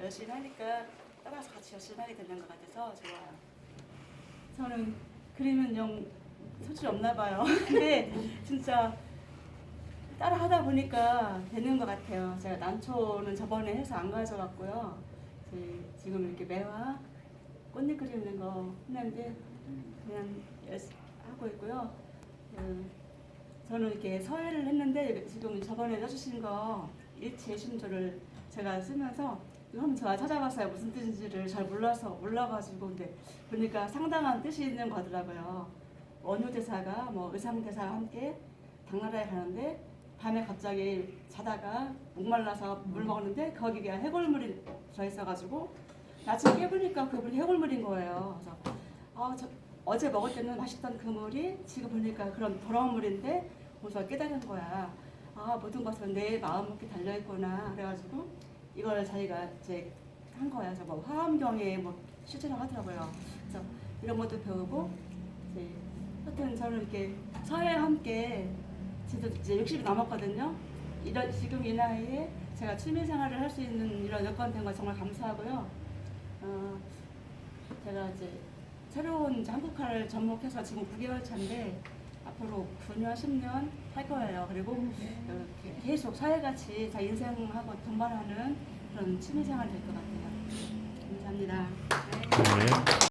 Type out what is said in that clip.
열심히 하니까 따라서 같이 열심히 하게 되는 것 같아서 좋아요. 저는 그림은 영 소질이 없나 봐요. 근데 진짜 따라 하다 보니까 되는 것 같아요. 제가 난초는 저번에 해서 안 가져왔고요. 제- 지금 이렇게 매화 꽃잎 그리는 거 했는데 그냥 하고 있고요. 그, 저는 이렇게 서예를 했는데 지금 저번에 써주신 거 일체 심조를 제가 쓰면서 이거 한번 제가 찾아봤어요. 무슨 뜻인지를 잘 몰라서 몰라가지고 근데 보니까 상당한 뜻이 있는 거더라고요. 원효 대사가 뭐 의상 대사와 함께 당나라에 가는데 밤에 갑자기 자다가 목말라서 물 먹었는데 거기에 해골물이 들어있어가지고 아침에 깨보니까 그 물이 해골물인 거예요. 그래서 아, 저, 어제 먹을 때는 맛있던 그 물이 지금 보니까 그런 더러운 물인데 그래서 깨달은 거야. 아 모든 것은 내 마음 먹기 달려 있구나. 그래가지고 이걸 자기가 이제 한 거야. 그래서 뭐 화엄경에 뭐 실제로 하더라고요. 그래서 이런 것도 배우고 이제 하여튼 저는 이렇게 서해와 함께 저도 이제 60이 넘었거든요. 이런 지금 이 나이에 제가 취미 생활을 할 수 있는 이런 여건 된거 정말 감사하고요. 어, 제가 이제 새로운 한국화를 접목해서 지금 9개월 차인데 앞으로 9년, 10년 할 거예요. 그리고 이렇게 계속 사회같이 자 인생하고 동반하는 그런 취미생활 될 것 같아요. 감사합니다. 네. 네.